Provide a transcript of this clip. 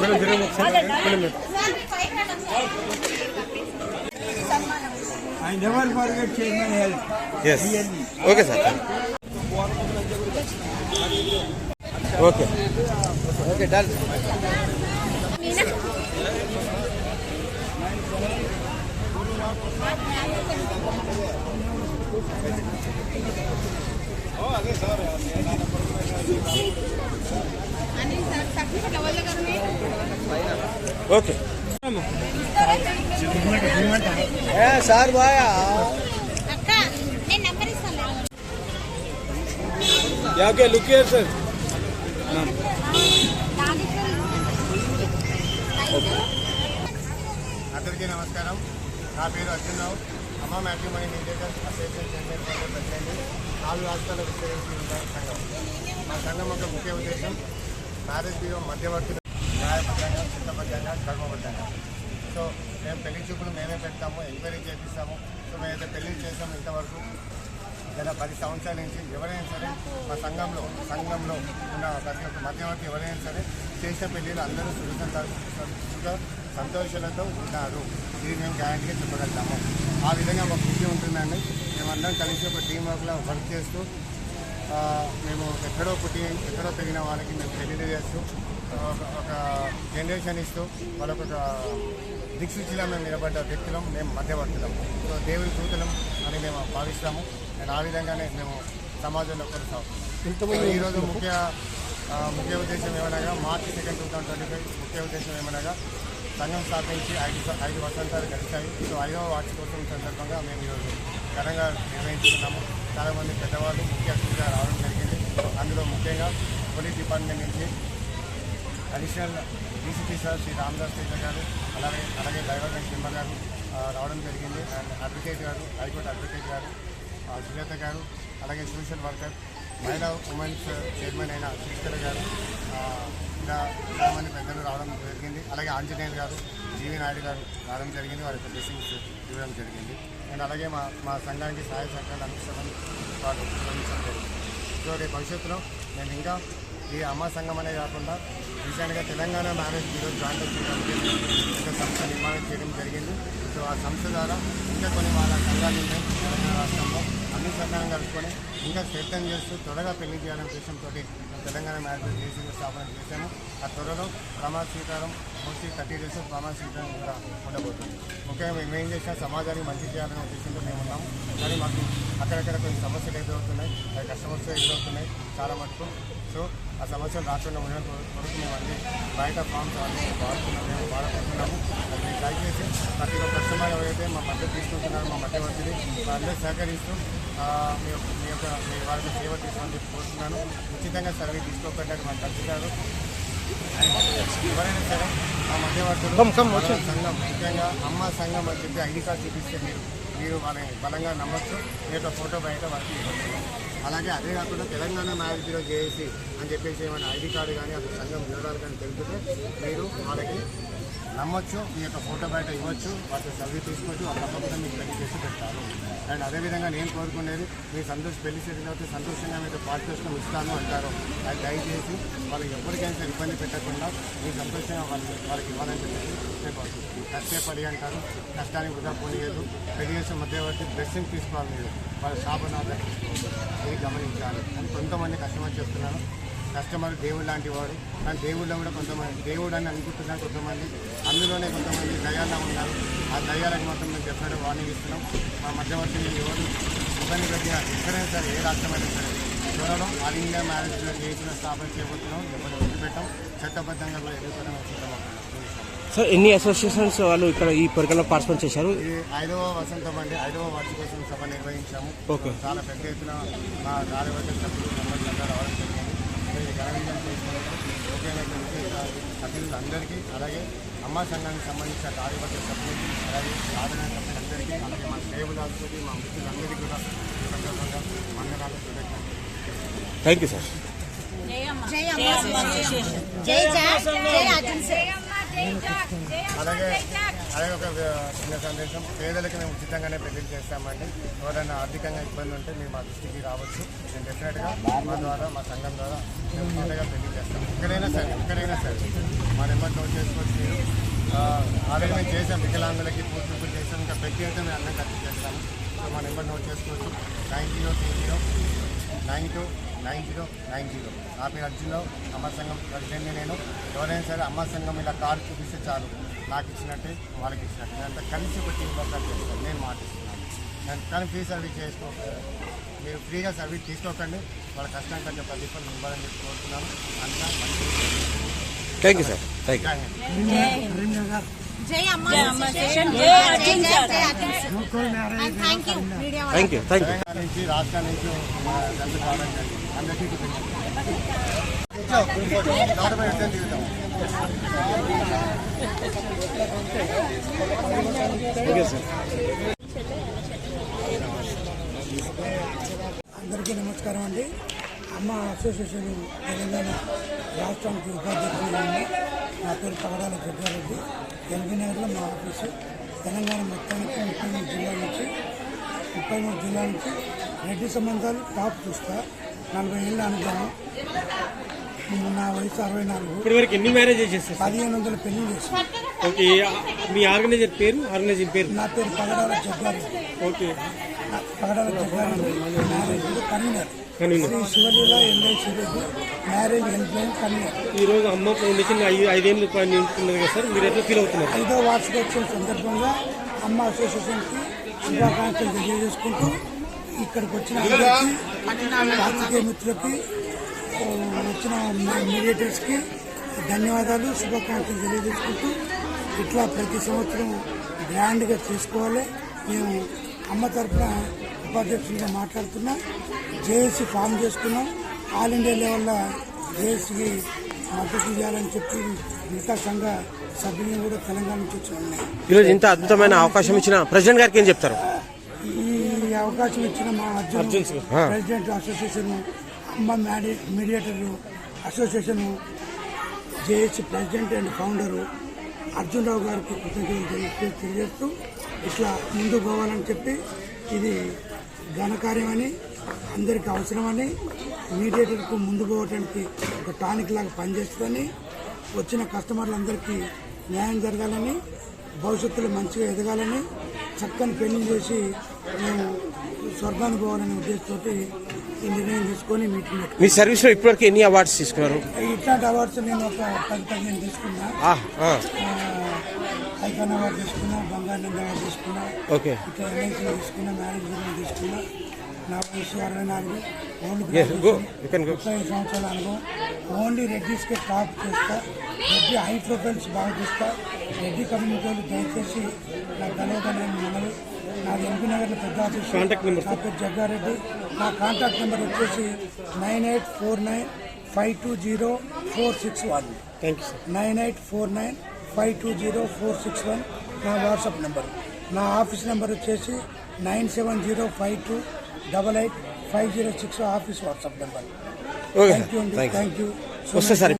Madam తిరిగి ఒకసారి I never forget Chairman Health. Yes okay sir okay okay done okay sir బాయా అక్క నేను number ఇస్తాను ఓకే లుక్ హియర్ సార్ అందరికీ నమస్కారం నా పేరు Arjun Rao Amma matrimony mediators association chairman president నాలుగు రాష్ట్రాల విస్తరించిన ఉన్న సంఘం. మా సంఘం యొక్క ముఖ్య ఉద్దేశం మ్యారేజ్ బ్యూరో మధ్యవర్తులు న్యాయబద్ధంగా చట్టబద్ధంగా కర్మబద్ధంగా సో మేము పెళ్ళి చూపులు మేమే పెడతాము ఎంక్వైరీ చేపిస్తాము. సో మేమైతే పెళ్ళి చేస్తాము ఇంతవరకు గత పది సంవత్సరాల నుంచి ఎవరైనా సరే మా సంఘంలో సంఘంలో ఉన్న ప్రతి ఒక్క మధ్యవర్తి ఎవరైనా సరే చేసిన పెళ్ళిలు అందరూ సుఖ సుఖ సంతోషాలతో ఉన్నారు. ఇది మేము గ్యారంటీగా చెప్పగలుగుతాము. ఆ విధంగా ఒక కృషి ఉంటుందండి. మేమందరం కలిసి ఒక టీం వర్క్లో వర్క్ చేస్తూ మేము ఎక్కడో పుట్టి ఎక్కడో పెరిగిన వాళ్ళకి మేము చేస్తూ ఒక జనరేషన్ ఇస్తూ వాళ్ళకు ఒక దిక్సూచిలా మేము నిలబడ్డ వ్యక్తులం మేము మధ్యవర్తులం. సో దేవుడి దూతలం అని మేము భావిస్తాము. అండ్ ఆ విధంగానే మేము సమాజంలో కొనసాగుతాం ఈరోజు ముఖ్య ముఖ్య ఉద్దేశం ఏమనగా March second two thousand twenty five ముఖ్య ఉద్దేశం ఏమనగా సంఘం స్థాపించి ఐదు ఐదు వసంతాలు గడిచాయి. సో ఐదవ వార్షికోత్సవం సందర్భంగా మేము ఈరోజు ఘనంగా నిర్వహించుకున్నాము. చాలామంది పెద్దవాళ్ళు ముఖ్య అతిథిగా రావడం జరిగింది. అందులో ముఖ్యంగా పోలీస్ డిపార్ట్మెంట్ నుంచి additional DCP sir Shri Ramadas Teja గారు అలాగే అలాగే డైవర్మెంట్ సింబ గారు రావడం జరిగింది. అండ్ అడ్వకేట్ గారు హైకోర్టు అడ్వకేట్ గారు సుజాత గారు అలాగే సోషల్ వర్కర్ మహిళా ఉమెన్స్ చైర్మన్ అయిన శ్రీకర్ గారు ఆ, ఇలా చాలామంది పెద్దలు రావడం జరిగింది. అలాగే ఆంజనేయులు గారు జీవి నాయుడు గారు రావడం జరిగింది. వారి యొక్క బ్లెస్సింగ్స్ ఇవ్వడం జరిగింది. అండ్ అలాగే మా మా సంఘానికి సహాయ సహకారాలు అందిస్తామని వాళ్ళు వివరించడం జరిగింది. సో రేపు భవిష్యత్తులో మేము ఇంకా ఈ అమ్మ సంఘం అనే కాకుండా రీసెంట్గా తెలంగాణ మ్యారేజ్ బ్యూరో జాయింట్ చేయడం ఒక సంస్థ నిర్మాణం చేయడం జరిగింది. సో ఆ సంస్థ ద్వారా ఇంకా కొన్ని వాళ్ళ సంఘాలు ఉన్నాయి. తెలంగాణ రాష్ట్రంలో అన్ని సంఘాలను కలుపుకొని ఇంకా సిద్ధం చేస్తూ త్వరగా పెళ్ళి చేయాలనే ఉద్దేశంతో తెలంగాణ మ్యారేజ్ చేసి స్థాపన చేశాము. ఆ త్వరలో ప్రమాణ స్వీకారం పూర్తి థర్టీ డేస్ ప్రమాణ స్వీకారం కూడా ఉండబోతుంది. ముఖ్యంగా మేము ఏం చేసినా సమాజానికి మంచి చేయాలనే ఉద్దేశంతో మేము ఉన్నాము. కానీ మాకు అక్కడక్కడ కొన్ని సమస్యలు ఎదురవుతున్నాయి. అవి కస్టమర్స్ ఎదురవుతున్నాయి చాలా మటుకు. సో ఆ సమస్యలు రాకుండా ఉండడం కొరకు మేము అన్ని బయట ఫామ్స్ అన్ని వాడుతున్నాము. మేము వాడుకుంటున్నాము అది దయచేసి ప్రతి ఒక్క కస్టమర్ ఎవరైతే మా మధ్య తీసుకుంటున్నారో మా మధ్యవర్తిని వాళ్ళందరూ సహకరిస్తూ మీ యొక్క మీ యొక్క మీ వారికి సేవ చెప్పి కోరుతున్నాను. ఉచితంగా సర్వీస్ తీసుకోకుండా మాకు ఖర్చుతారు ఎవరైనా సరే ఆ మధ్యవర్తులు మన సంఘం ముఖ్యంగా అమ్మ సంఘం అని చెప్పి ఐడి కార్డ్ చూపిస్తే మీరు మీరు వాళ్ళని బలంగా నమ్మొచ్చు. మీ యొక్క ఫోటో బయట వాళ్ళకి. అలాగే అదే కాకుండా తెలంగాణ మ్యారేజ్ బ్యూరో చేసి అని చెప్పేసి ఏమైనా ఐడి కార్డు కానీ అసలు సంఘం వివరాలు కానీ తెలిపితే మీరు వాళ్ళకి నమ్మొచ్చు మీ యొక్క ఫోటో బయట ఇవ్వచ్చు వాటి సర్వీ తీసుకోవచ్చు వాళ్ళు తప్పకుండా మీకు పెళ్ళి చేసి పెడతారు. అండ్ అదేవిధంగా నేను కోరుకునేది మీ సంతోష్ పెళ్ళి చేసిన సంతోషంగా మీకు పారితోషికం ఇస్తాను అంటారు. అది దయచేసి వాళ్ళకి ఎప్పటికైనా ఇబ్బంది పెట్టకుండా మీ సంతోషంగా వాళ్ళకి వాళ్ళకి ఇవ్వాలని చెప్పేసి నేను కోరుకుంటున్నాను. కష్టే పడి అంటారు. కష్టానికి వృధా పోనీయదు పెళ్ళి చేసే మధ్యవర్తి బ్లెస్సింగ్ తీసుకోవాలి మీరు. వాళ్ళ శాపనాలు ఇది గమనించాలి? అని కొంతమంది కస్టమర్ చెప్తున్నారు. కస్టమర్ దేవుడు లాంటి వాడు. కానీ దేవుళ్ళో కూడా కొంతమంది దేవుడు అని అనుకుంటున్నారు కొంతమంది. అందులోనే కొంతమంది దయాల్లో ఉన్నారు. ఆ దయాలకు మాత్రం మేము చెప్పాడు వార్నింగ్ ఇస్తున్నాం. మా మధ్యవర్తి ఎవరు ఇబ్బంది పెట్టినా ఎక్కడైనా సరే ఏ రాష్ట్రమైనా సరే త్వరలో ఆల్ ఇండియా మ్యారేజ్ చేసిన స్థాపన చేయబోతున్నాం ఎప్పుడు వదిలిపెట్టాం చట్టబద్ధంగా కూడా ఎదుర్కొనే సిద్ధమవుతున్నాం సార్ ఎన్ని అసోసియేషన్స్ వాళ్ళు ఇక్కడ ఈ పరికరంలో పార్టిసిపేట్ చేశారు? ఐదవ వసంతం అండి ఐదవ వార్షికోత్సవం సభ నిర్వహించాము. ఓకే. చాలా పెద్ద ఎత్తున మా కార్యవర్గ సభ్యులు రావడం జరిగింది. సో ఇది ఘన విజయం చేసుకున్నందుకు ముఖ్యమైనటువంటి అతిథులందరికీ అలాగే అమ్మ సంఘానికి సంబంధించిన కార్యవర్గ సభ్యులకి అలాగే సాధన సభ్యులందరికీ అలాగే మా సేవలాసులకి మా మిత్రులందరికీ కూడా ఈ సందర్భంగా కృతజ్ఞతలు థ్యాంక్ యూ సార్ అలాగే అలాగే ఒక చిన్న సందేశం పేదలకు మేము ఉచితంగానే పెళ్ళి చేస్తామండి ఎవరైనా ఆర్థికంగా ఇబ్బంది ఉంటే మీరు మా దృష్టికి రావచ్చు నేను డెఫినెట్గా మా ద్వారా మా సంఘం ద్వారా మేము ఉచితంగా పెళ్ళి చేస్తాం ఎక్కడైనా సరే ఎక్కడైనా సరే మా నెంబర్ నోట్ చేసుకోవచ్చు మీరు ఆ, ఆల్రెడీ మేము చేసాం వికలాంగులకి పూర్తి చేసాం ఇంకా పెట్టి అయితే మేము అన్నం ఖర్చు చేస్తాము సో మా నెంబర్ నోట్ చేసుకోవచ్చు nine zero three zero nine two nine zero nine zero నా పేరు అర్జున్రావు అమ్మ సంఘం ప్రెసిడెంట్ని నేను ఎవరైనా సరే అమ్మ సంఘం ఇలా కార్డు చూపిస్తే చాలు నాకు ఇచ్చినట్టే వాళ్ళకి ఇచ్చినట్టే నేనంతా కలిసి ఒక టీం వర్క్ చేస్తాను నేను మాటిస్తున్నాను నేను కానీ ఫ్రీ సర్వీస్ చేసుకో మీరు ఫ్రీగా సర్వీస్ తీసుకోకండి వాళ్ళ కష్టం కొంచెం ప్రతిఫలం ఇవ్వాలని చెప్పి కోరుతున్నాను అంతా మంచి thank you sir thank you Jai Hind జై అమ్మ అసోసియేషన్ జై Arjun sir. Thank you media thank you thank you Telangana నుంచి రాష్ట్రం నుంచి మా దంత రావడం జరిగింది. అందరికీ నమస్కారం అండి. అమ్మ అసోసియేషన్ తెలంగాణ రాష్ట్రానికి ఉపాధ్యక్షులు పేరు పగడాల జగ్గారెడ్డి ఎల్బీ నగర్లో మా ఆఫీసు. తెలంగాణ మొత్తానికి ముప్పై మూడు జిల్లాల నుంచి ముప్పై మూడు జిల్లాల నుంచి రెడ్డి సంబంధాలు టాప్ చూస్తా. నలభై ఏళ్ళ అనుభవం. నా వయసు అరవై నాలుగు. ఇప్పటివరకు ఎన్ని మ్యారేజెస్ చేస్తారు పదిహేను వందల పెళ్ళి చేశాను. ఓకే మీ ఆర్గనైజర్ పేరు? ఆర్గనైజింగ్ పేరు? నా పేరు Pagadala Jaggareddy. Okay. Pagadala marriage convener Shri Sivaleela LIC marriage help convener ఈ రోజు అమ్మ ఫౌండేషన్ ఐదేళ్ళు పని కదా సార్ మీరు ఎట్లా ఫీల్ అవుతున్నారు? ఐదో వార్షికోత్సవం సందర్భంగా అమ్మ అసోసియేషన్కి శుభాకాంక్షలు తెలియజేసుకుంటూ ఇక్కడికి వచ్చిన రాజకీయ మిత్రులకి వచ్చిన మీడియేటర్స్కి ధన్యవాదాలు శుభాకాంక్షలు తెలియజేసుకుంటూ ఇట్లా ప్రతి సంవత్సరం గ్రాండ్గా చేసుకోవాలి. మేము అమ్మ తరఫున ఉపాధ్యక్షులుగా మాట్లాడుతున్నా. జేఏసీ ఫామ్ చేసుకున్నాం. ఆల్ ఇండియా లెవెల్లో జేఏసీకి మద్దతు ఇవ్వాలని చెప్పి మిగతా సంఘ సభ్యులను కూడా తెలంగాణ నుంచి వచ్చి ఉన్నాయి. ఈరోజు ఇంత అద్భుతమైన అవకాశం ఇచ్చిన ప్రెసిడెంట్ గారికి ఏం చెప్తారు? ఈ అవకాశం ఇచ్చిన మా Arjun. President association Amma మ్యాడి mediator association JAC president and founder Arjun Rao గారికి కృతజ్ఞతలు తెలియ- తెలియజేస్తూ ఇట్లా ముందుకు పోవాలని చెప్పి ఇది ఘనకార్యమని అందరికీ అవసరమని మీడియేటర్కు ముందు పోవడానికి ఒక టానిక్ లాగా పనిచేస్తుందని వచ్చిన కస్టమర్లందరికీ న్యాయం జరగాలని భవిష్యత్తులో మంచిగా ఎదగాలని చక్కని పెళ్ళి చేసి మేము స్వర్గానికి పోవాలనే ఉద్దేశంతో ఈ నిర్ణయం తీసుకొని మీటింగ్. మీ సర్వీస్లో ఇప్పటివరకు ఎన్ని అవార్డ్స్ తీసుకున్నారు? ఇట్లాంటి అవార్డ్స్ నేను ఒక పది పదిహేను తీసుకున్నా. ఐకాన్ అవార్డు తీసుకున్నా తీసుకున్నా. ఓకే. ఇట్లా ఎల్ఐసీలో తీసుకున్నా మ్యారేజ్ గురించి తీసుకున్నా. నా వయసు అరవై నాలుగు. ఓన్లీ. ముప్పై సంవత్సరాల అనుభవం. ఓన్లీ రెడ్డిస్కే టాప్ చేస్తా. రెడ్డి హై ప్రొఫైల్స్ బాగా చూస్తా రెడ్డి కమ్యూనిటీ వాళ్ళు దయచేసి నా కలవదని మనవి నాది ఎంపీ నగర్లో పెద్ద ఆఫీస్. నా పేరు జగ్గారెడ్డి. నా కాంటాక్ట్ నెంబర్ వచ్చేసి nine eight four nine five two zero four six one. Thank you nine eight four nine five two zero four six one. నా వాట్సాప్ నెంబర్. నా ఆఫీస్ నెంబర్ వచ్చేసి nine seven zero five two double eight five zero six office WhatsApp number. Okay thank you అండి. Thank you thank you వస్తే sir.